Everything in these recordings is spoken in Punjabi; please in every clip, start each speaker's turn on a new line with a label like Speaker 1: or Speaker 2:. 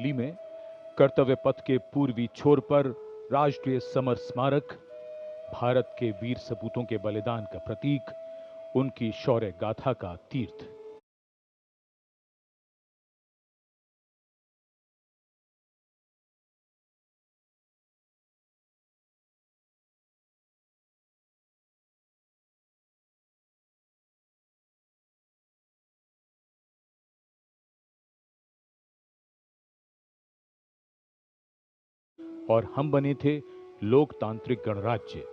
Speaker 1: لی میں کرتویہ پتھ کے پوروی چھور پر راشٹریہ سمر سمارک، بھارت کے ویر سپوتوں کے بلیدان کا پرتیک، ان کی شور گاتھا کا تیرتھ۔ और हम बने थे लोकतांत्रिक गणराज्य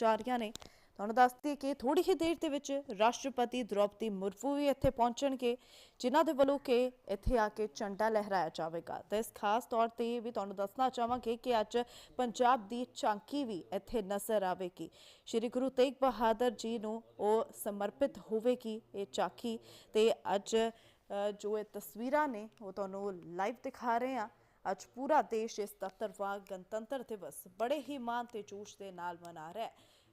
Speaker 2: ਜਾ ਰਹੀਆਂ ਨੇ। ਤੁਹਾਨੂੰ ਦੱਸਦੀ ਕਿ ਥੋੜੀ ਹੀ ਦੇਰ ਦੇ ਵਿੱਚ ਰਾਸ਼ਟਰਪਤੀ ਦ੍ਰੋਪਦੀ ਮੁਰਮੂ ਵੀ ਇੱਥੇ ਪਹੁੰਚਣਗੇ, ਜਿਨ੍ਹਾਂ ਦੇ ਵੱਲੋਂ ਕਿ ਇੱਥੇ ਆ ਕੇ ਝੰਡਾ ਲਹਿਰਾਇਆ ਜਾਵੇਗਾ। ਤੇ ਇਸ ਖਾਸ ਤੌਰ ਤੇ ਵੀ ਤੁਹਾਨੂੰ ਦੱਸਣਾ ਚਾਹਾਂਗੇ ਕਿ ਅੱਜ ਪੰਜਾਬ ਦੀ ਝਾਂਕੀ ਵੀ ਇੱਥੇ ਨਜ਼ਰ ਆਵੇਗੀ। ਸ਼੍ਰੀ ਗੁਰੂ ਤੇਗ ਬਹਾਦਰ ਜੀ ਨੂੰ ਉਹ ਸਮਰਪਿਤ ਹੋਵੇਗੀ ਇਹ ਝਾਂਕੀ। ਤੇ ਅੱਜ ਜੋ ਇਹ ਤਸਵੀਰਾਂ ਨੇ, ਉਹ ਤੁਹਾਨੂੰ ਲਾਈਵ ਦਿਖਾ ਰਹੇ ਹਾਂ। ਅੱਜ ਪੂਰਾ ਦੇਸ਼ ਇਸ 77ਵਾਂ ਗਣਤੰਤਰ ਦਿਵਸ ਬੜੇ ਹੀ ਮਾਣ ਤੇ ਜੋਸ਼ ਦੇ ਨਾਲ ਮਨਾ ਰਿਹਾ ਹੈ।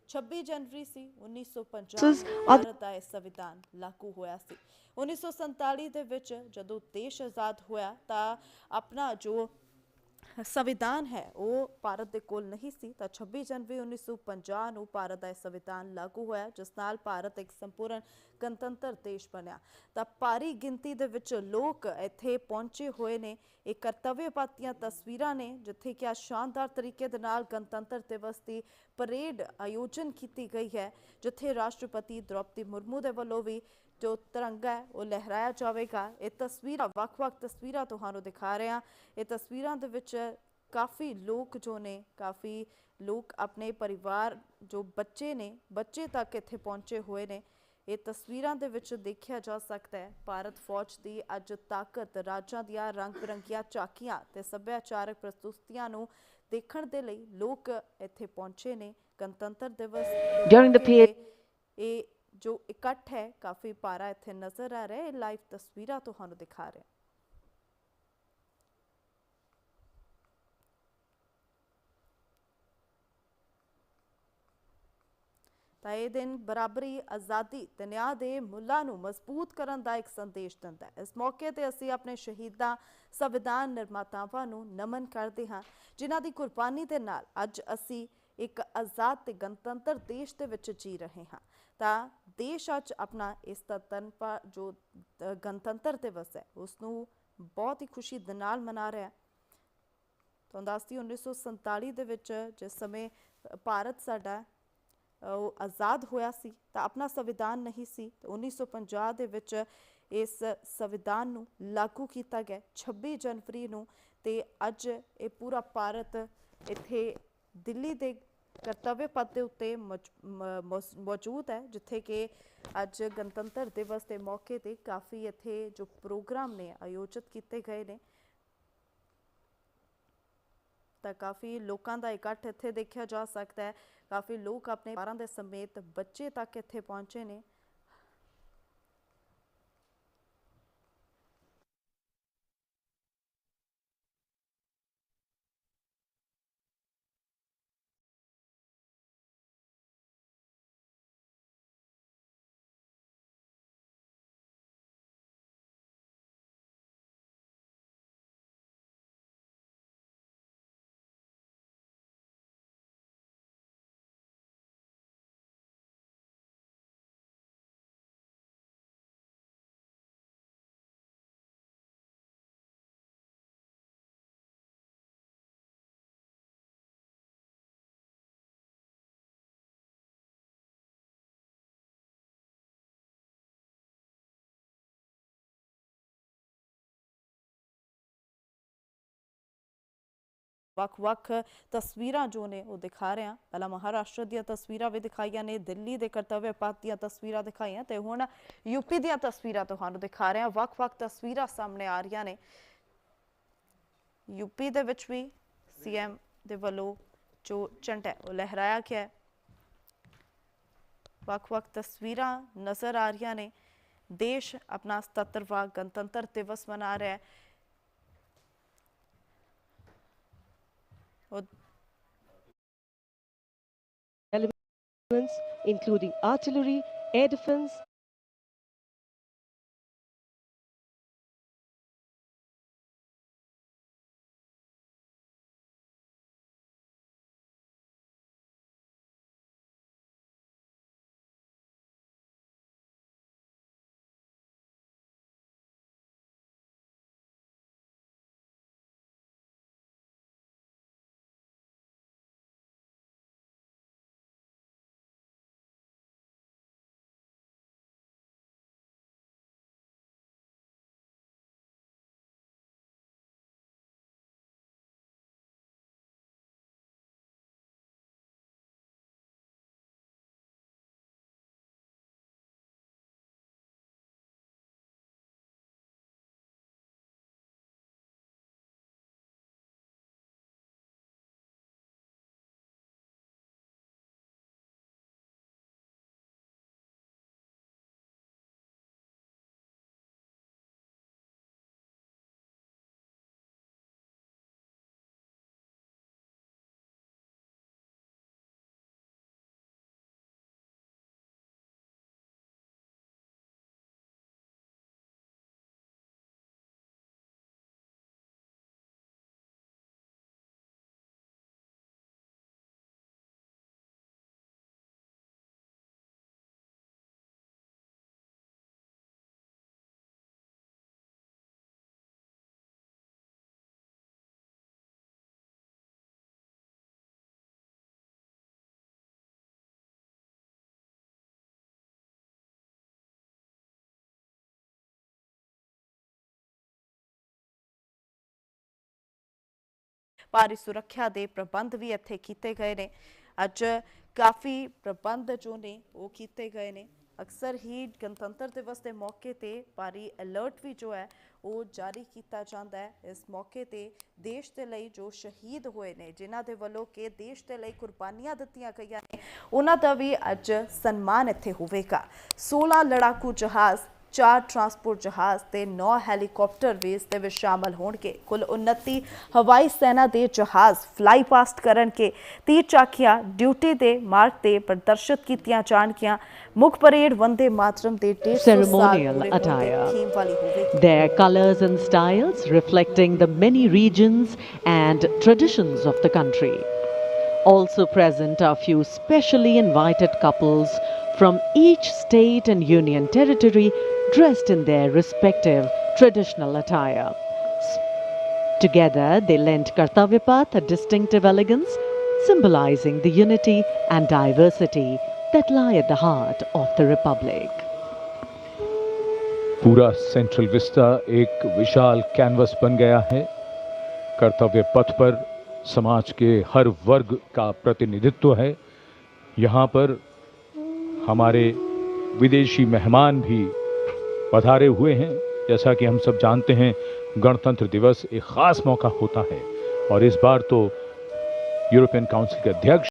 Speaker 2: 26 ਜਨਵਰੀ ਸੀ 1950 ਨੂੰ ਭਾਰਤ ਦਾ ਇਹ ਸੰਵਿਧਾਨ ਲਾਗੂ ਹੋਇਆ ਸੀ। 1947 ਦੇ ਵਿੱਚ ਜਦੋਂ ਦੇਸ਼ ਆਜ਼ਾਦ ਹੋਇਆ ਤਾਂ ਆਪਣਾ ਜੋ ਸੰਵਿਧਾਨ ਹੈ, ਉਹ ਭਾਰਤ ਦੇ ਕੋਲ ਨਹੀਂ ਸੀ। ਤਾਂ 26 ਜਨਵਰੀ 1950 ਨੂੰ ਭਾਰਤ ਦਾ ਇਹ ਸੰਵਿਧਾਨ ਲਾਗੂ ਹੋਇਆ, ਜਿਸ ਨਾਲ ਭਾਰਤ ਇੱਕ ਸੰਪੂਰਨ ਗਣਤੰਤਰ ਦੇਸ਼ ਬਣਿਆ। ਤਾਂ ਭਾਰੀ ਗਿਣਤੀ ਦੇ ਵਿੱਚ ਲੋਕ ਇੱਥੇ ਪਹੁੰਚੇ ਹੋਏ ਨੇ। ਇਹ ਕਰਤੱਵਯ ਪਾਤੀਆਂ ਤਸਵੀਰਾਂ ਨੇ, ਜਿੱਥੇ ਕਿ ਆ ਸ਼ਾਨਦਾਰ ਤਰੀਕੇ ਦੇ ਨਾਲ ਗਣਤੰਤਰ ਦਿਵਸ ਦੀ ਪਰੇਡ ਆਯੋਜਨ ਕੀਤੀ ਗਈ ਹੈ, ਜਿੱਥੇ ਰਾਸ਼ਟਰਪਤੀ ਦ੍ਰੋਪਦੀ ਮੁਰਮੂ ਦੇ ਵੱਲੋਂ ਵੀ ਜੋ ਤਿਰੰਗਾ ਹੈ ਉਹ ਲਹਿਰਾਇਆ ਜਾਵੇਗਾ। ਇਹ ਤਸਵੀਰਾਂ ਵੱਖ-ਵੱਖ ਤਸਵੀਰਾਂ ਤੁਹਾਨੂੰ ਦਿਖਾ ਰਹੇ ਹਾਂ। ਇਹ ਤਸਵੀਰਾਂ ਦੇ ਵਿੱਚ ਕਾਫੀ ਲੋਕ ਜੋ ਨੇ ਕਾਫੀ ਲੋਕ ਆਪਣੇ ਪਰਿਵਾਰ ਜੋ ਬੱਚੇ ਨੇ ਬੱਚੇ ਤੱਕ ਇੱਥੇ ਪਹੁੰਚੇ ਹੋਏ ਨੇ। ਇਹ ਤਸਵੀਰਾਂ ਦੇ ਵਿੱਚ ਦੇਖਿਆ ਜਾ ਸਕਦਾ ਹੈ ਭਾਰਤ ਫੌਜ ਦੀ ਅੱਜ ਤਾਕਤ ਰਾਜਾਂ ਦੀਆਂ ਰੰਗ ਬਿਰੰਗੀਆਂ ਝਾਕੀਆਂ ਤੇ ਸੱਭਿਆਚਾਰਕ ਪ੍ਰਸਤੁਤੀਆਂ ਨੂੰ ਦੇਖਣ ਦੇ ਲਈ ਲੋਕ ਇੱਥੇ ਪਹੁੰਚੇ ਨੇ। ਗਣਤੰਤਰ ਦਿਵਸ ਦੇ ਮੌਕੇ
Speaker 3: period-
Speaker 2: ਤੇ ਇਹ ਜੋ ਇਕੱਠ ਹੈ, ਕਾਫੀ ਪਾਰਾ ਇੱਥੇ ਨਜ਼ਰ ਆ ਰਿਹਾ ਹੈ। ਲਾਈਵ ਤਸਵੀਰਾਂ ਤੁਹਾਨੂੰ ਦਿਖਾ ਰਹੇ ਤਾਂ ਇਹ ਦਿਨ ਬਰਾਬਰੀ, ਆਜ਼ਾਦੀ ਤੇ ਨਿਆਂ ਦੇ ਮੁੱਲਾਂ ਨੂੰ ਮਜ਼ਬੂਤ ਕਰਨ ਦਾ ਇੱਕ ਸੰਦੇਸ਼ ਦਿੰਦਾ ਹੈ। ਇਸ ਮੌਕੇ ਤੇ ਅਸੀਂ ਆਪਣੇ ਸ਼ਹੀਦਾਂ, ਸੰਵਿਧਾਨ ਨਿਰਮਾਤਾਵਾਂ ਨੂੰ ਨਮਨ ਕਰਦੇ ਹਾਂ, ਜਿਨ੍ਹਾਂ ਦੀ ਕੁਰਬਾਨੀ ਦੇ ਨਾਲ ਅੱਜ ਅਸੀਂ ਇੱਕ ਆਜ਼ਾਦ ਤੇ ਗਣਤੰਤਰ ਦੇਸ਼ ਦੇ ਵਿੱਚ ਜੀ ਰਹੇ ਹਾਂ। ਤਾਂ ਦੇਸ਼ ਅੱਜ ਆਪਣਾ ਇਸ ਤਨਪਾ ਜੋ ਗਣਤੰਤਰ ਦਿਵਸ ਹੈ ਉਸ ਨੂੰ ਬਹੁਤ ਹੀ ਖੁਸ਼ੀ ਦੇ ਨਾਲ ਮਨਾ ਰਿਹਾ ਹੈ। ਤੁਹਾਨੂੰ ਦੱਸਦੀ 1947 ਦੇ ਵਿੱਚ ਜਿਸ ਸਮੇਂ ਭਾਰਤ ਸਾਡਾ ਉਹ ਆਜ਼ਾਦ ਹੋਇਆ ਸੀ, ਤਾਂ ਆਪਣਾ ਸੰਵਿਧਾਨ ਨਹੀਂ ਸੀ, ਤੇ 1950 ਦੇ ਵਿੱਚ ਇਸ ਸੰਵਿਧਾਨ ਨੂੰ ਲਾਗੂ ਕੀਤਾ ਗਿਆ। 26 ਜਨਵਰੀ ਨੂੰ ਤੇ ਅੱਜ ਇਹ ਪੂਰਾ ਭਾਰਤ ਇੱਥੇ ਦਿੱਲੀ ਦੇ ਕਰਤੱਵਯ ਪਦ ਦੇ ਉੱਤੇ ਮੌਜੂਦ ਹੈ, ਜਿੱਥੇ ਕਿ ਅੱਜ ਗਣਤੰਤਰ ਦਿਵਸ ਦੇ ਮੌਕੇ ਤੇ ਕਾਫੀ ਇੱਥੇ ਜੋ ਪ੍ਰੋਗਰਾਮ ਨੇ ਆਯੋਜਿਤ ਕੀਤੇ ਗਏ ਨੇ। ਤਾਂ ਕਾਫੀ ਲੋਕਾਂ ਦਾ ਇਕੱਠ ਇੱਥੇ ਦੇਖਿਆ ਜਾ ਸਕਦਾ ਹੈ। ਕਾਫੀ ਲੋਕ ਆਪਣੇ ਪਰਿਵਾਰਾਂ ਦੇ ਸਮੇਤ ਬੱਚੇ ਤੱਕ ਇੱਥੇ ਪਹੁੰਚੇ ਨੇ। ਵੱਖ-ਵੱਖ ਤਸਵੀਰਾਂ ਜੋ ਨੇ ਉਹ ਦਿਖਾ ਰਹੇ ਹਾਂ। ਪਹਿਲਾਂ ਮਹਾਰਾਸ਼ਟਰ ਦੀਆਂ ਤਸਵੀਰਾਂ ਵੀ ਦਿਖਾਈਆਂ ਨੇ, ਦਿੱਲੀ ਦੇ ਕਰਤੱਵਯ ਪਥ ਦੀਆਂ ਤਸਵੀਰਾਂ ਦਿਖਾਈਆਂ ਤੇ ਹੁਣ ਯੂਪੀ ਦੀਆਂ ਤਸਵੀਰਾਂ ਤੁਹਾਨੂੰ ਦਿਖਾ ਰਹੇ ਹਾਂ। ਵੱਖ-ਵੱਖ ਤਸਵੀਰਾਂ ਸਾਹਮਣੇ ਆ ਰਹੀਆਂ ਨੇ। ਯੂਪੀ ਦੇ ਵਿੱਚ ਵੀ ਸੀਐਮ ਦੇ ਵੱਲੋਂ ਜੋ ਝੰਡਾ ਉਹ ਲਹਿਰਾਇਆ ਗਿਆ ਹੈ। ਵੱਖ-ਵੱਖ ਤਸਵੀਰਾਂ ਨਜ਼ਰ ਆ ਰਹੀਆਂ ਨੇ। ਦੇਸ਼ ਆਪਣਾ 77ਵਾਂ ਗਣਤੰਤਰ ਦਿਵਸ ਮਨਾ ਰਿਹਾ ਹੈ।
Speaker 3: Elements including artillery, air defense,
Speaker 2: ਭਾਰੀ ਸੁਰੱਖਿਆ ਦੇ ਪ੍ਰਬੰਧ ਵੀ ਇੱਥੇ ਕੀਤੇ ਗਏ ਨੇ। ਅੱਜ ਕਾਫੀ ਪ੍ਰਬੰਧ ਜੋ ਨੇ, ਉਹ ਕੀਤੇ ਗਏ ਨੇ। ਅਕਸਰ ਹੀ ਗਣਤੰਤਰ ਦਿਵਸ ਦੇ ਮੌਕੇ ਤੇ ਭਾਰੀ ਅਲਰਟ ਵੀ ਜੋ ਹੈ, ਉਹ ਜਾਰੀ ਕੀਤਾ ਜਾਂਦਾ ਹੈ। ਇਸ ਮੌਕੇ ਤੇ ਦੇਸ਼ ਦੇ ਲਈ ਜੋ ਸ਼ਹੀਦ ਹੋਏ ਨੇ, ਜਿਨ੍ਹਾਂ ਦੇ ਵੱਲੋਂ ਕਿ ਦੇਸ਼ ਦੇ ਲਈ ਕੁਰਬਾਨੀਆਂ ਦਿੱਤੀਆਂ ਗਈਆਂ ਨੇ, ਉਹਨਾਂ ਦਾ ਵੀ ਅੱਜ ਸਨਮਾਨ ਇੱਥੇ ਹੋਵੇਗਾ। 16 ਲੜਾਕੂ ਜਹਾਜ਼ ਚਾਰ ਟਰਾਂਸਪੋਰਟ ਜਹਾਜ਼ ਤੇ 9 ਹੈਲੀਕਾਪਟਰ ਵੀ ਇਸ ਦੇ ਵਿੱਚ ਸ਼ਾਮਲ ਹੋਣਗੇ ਕੁੱਲ 29 ਹਵਾਈ ਸੈਨਾ ਦੇ ਜਹਾਜ਼ ਫਲਾਈ ਪਾਸਟ ਕਰਨਗੇ 30 ਚਾਕੀਆਂ ਡਿਊਟੀ ਦੇ ਮਾਰਗ ਤੇ ਪ੍ਰਦਰਸ਼ਿਤ ਕੀਤੀਆਂ ਜਾਣਗੀਆਂ ਮੁੱਖ ਪਰੇਡ ਵੰਦੇ ਮਾਤਰਮ ਦੇ 150 ਸਾਲ
Speaker 3: Ceremonial
Speaker 2: ਪੂਰੇ ਹੋਣ ਦੇ
Speaker 3: attire.
Speaker 2: ਥੀਮ ਵਾਲੀ ਹੋਵੇਗੀ
Speaker 3: Their colors and styles reflecting the many regions and traditions of the country. Also present are few specially invited couples from each state and union territory dressed in their respective traditional attire. S- Together, they lent Kartavyapath a distinctive elegance, symbolizing the unity and diversity that lie at the heart of the Republic.
Speaker 1: पूरा सेंट्रल विस्ता एक विशाल कैनवस बन गया है कर्तव्य पथ पर समाज के हर वर्ग का प्रतिनिधित्व है यहाँ पर हमारे विदेशी मेहमान भी पधारे हुए हैं जैसा कि हम सब जानते हैं गणतंत्र दिवस एक ख़ास मौका होता है और इस बार तो यूरोपियन काउंसिल के अध्यक्ष